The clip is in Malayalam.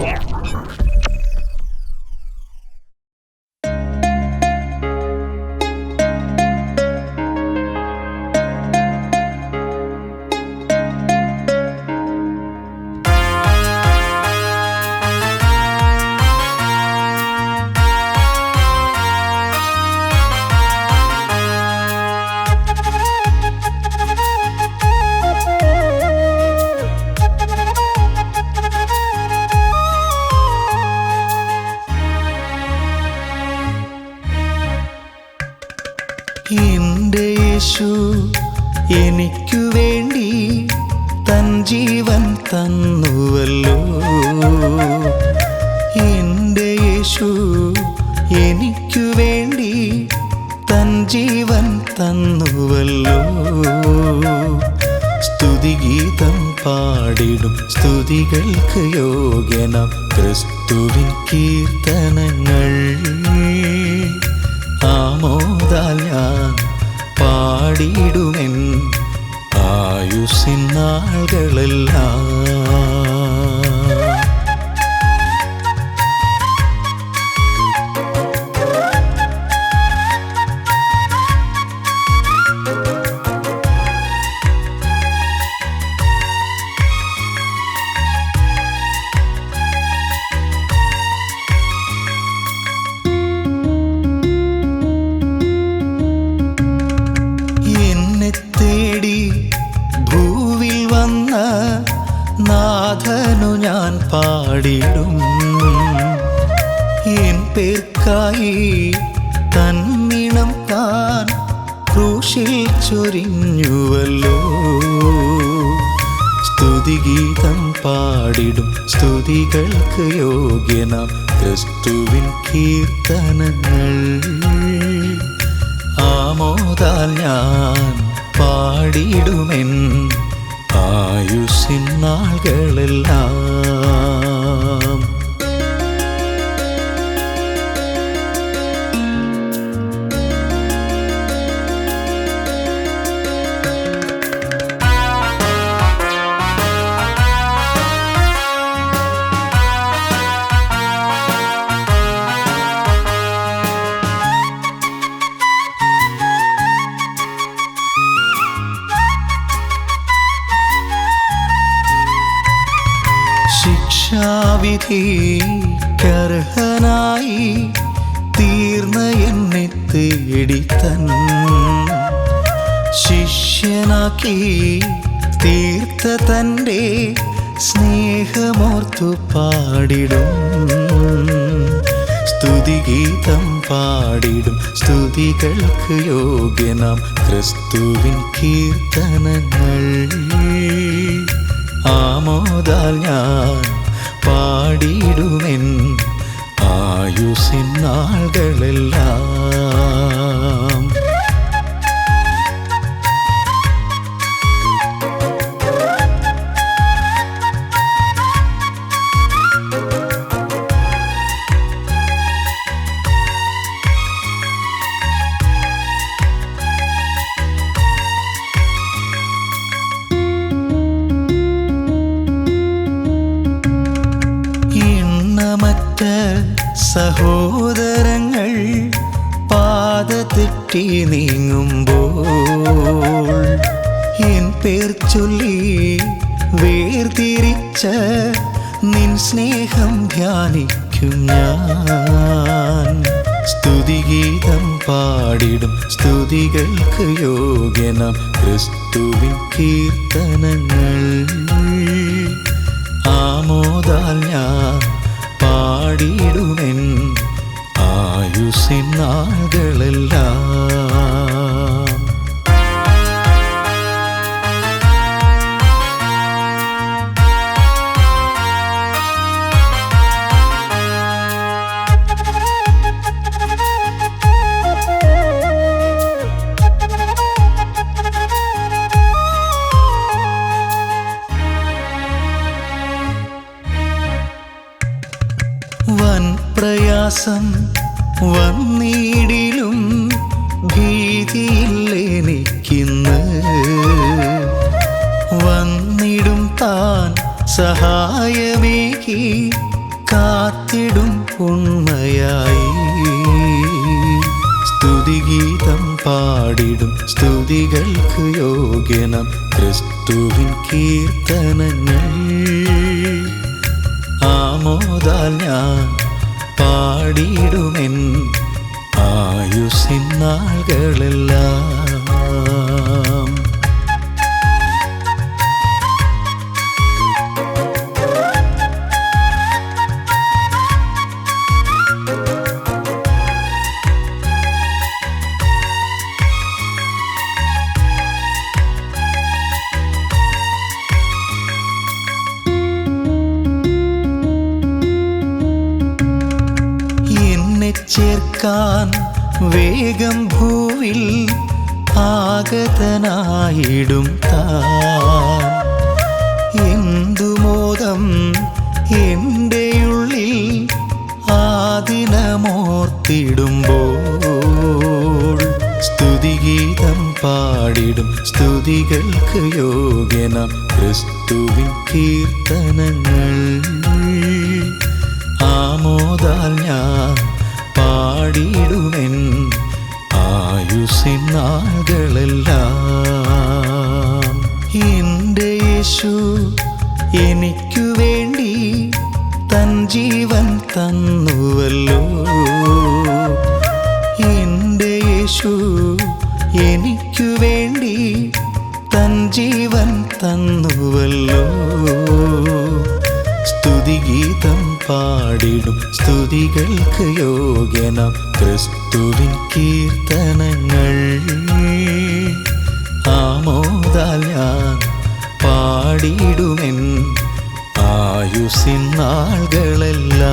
Yeah. എന്റെ യേശു എനിക്കു വേണ്ടി തൻ ജീവൻ തന്നുവല്ലോ. എന്റെ യേശു എനിക്കു വേണ്ടി തൻ ജീവൻ തന്നുവല്ലോ. സ്തുതിഗീതം പാടിടും സ്തുതികൾക്ക് യോഗ്യനം ക്രിസ്തുവിൻ കീർത്തനങ്ങൾ. പേർക്കായി തന്നിണം താൻ ക്രൂശിൽ ചൊരിഞ്ഞുവല്ലോ. സ്തുതിഗീതം പാടിടും സ്തുതികൾക്ക് യോഗ്യന ക്രിസ്തുവിൻ കീർത്തനങ്ങൾ. ആമോദാൽ ഞാൻ പാടിയിടുമെൻ ആയുസിൻ നാളുകളെല്ലാം ശിക്ഷാവിധിക്കർഹനായി തീർന്ന എന്നെ തേടി തൻ ശിഷ്യനാക്കി തീർത്ത തന്റെ സ്നേഹമോർത്തു പാടിടും. സ്തുതിഗീതം പാടിടും. സ്തുതികൾക്ക് യോഗ്യനാം ക്രിസ്തുവിൻ കീർത്തനങ്ങൾ. ആമോദാൽ ഞാൻ പാടിയിടുമെൻ ആയുസിൻ നാളുകളെല്ലാം. തെറ്റി നീങ്ങുമ്പോൾ എൻ പേർ ചൊല്ലി വേർതിരിച്ച നിൻ സ്നേഹം ധ്യാനിക്കും ഞാൻ. സ്തുതിഗീതം പാടിടും സ്തുതികൾക്ക് യോഗ്യനം. ക്രിസ്തുവിൻ കീർത്തനങ്ങൾ ആമോദാൽ ഞാൻ പാടിയിടുമെൻ ആയുസിൻ പ്രയാസം വന്നിടിലും ഭീതിയില്ലെനിക്കിന്ന് വന്നിടും താൻ സഹായമേകി കാത്തിടും ഉണ്മയായി. സ്തുതിഗീതം പാടിടും സ്തുതികൾക്ക് യോഗ്യനം ക്രിസ്തുവിൻ കീർത്തനങ്ങൾ. ആമോദാൽ ഞാൻ പാടിയിടുമെൻ ആയുസിൻ നാളുകളെല്ലാം. ചേർക്കാൻ വേഗം ഭൂവിൽ ആഗതനായിടും താൻ. എന്തു മോദം എന്റെ ഉള്ളിൽ ആദിനമോർത്തിടുമ്പോൾ. സ്തുതിഗീതം പാടിടും സ്തുതികൾക്ക് യോഗ്യന ക്രിസ്തുവിൻ കീർത്തനങ്ങൾ. ആമോദാൽ ഞാൻ പാടിയിടുമെൻ ആയുസിൻ നാളുകളെല്ലാം എന്റെ യേശു എനിക്കു വേണ്ടി തൻ ജീവൻ തന്നുവല്ലോ. എന്റെ യേശു എനിക്കു വേണ്ടി തൻ ജീവൻ തന്നുവല്ലോ. സ്തുതിഗീതം പാടിടും. സ്തുതികൾക്ക് യോഗ്യന ക്രിസ്തുവിൻ കീർത്തനങ്ങൾ. ആമോദാൽ ഞാൻ പാടിയിടുമെൻ ആയുസിൻ നാളുകളെല്ലാം.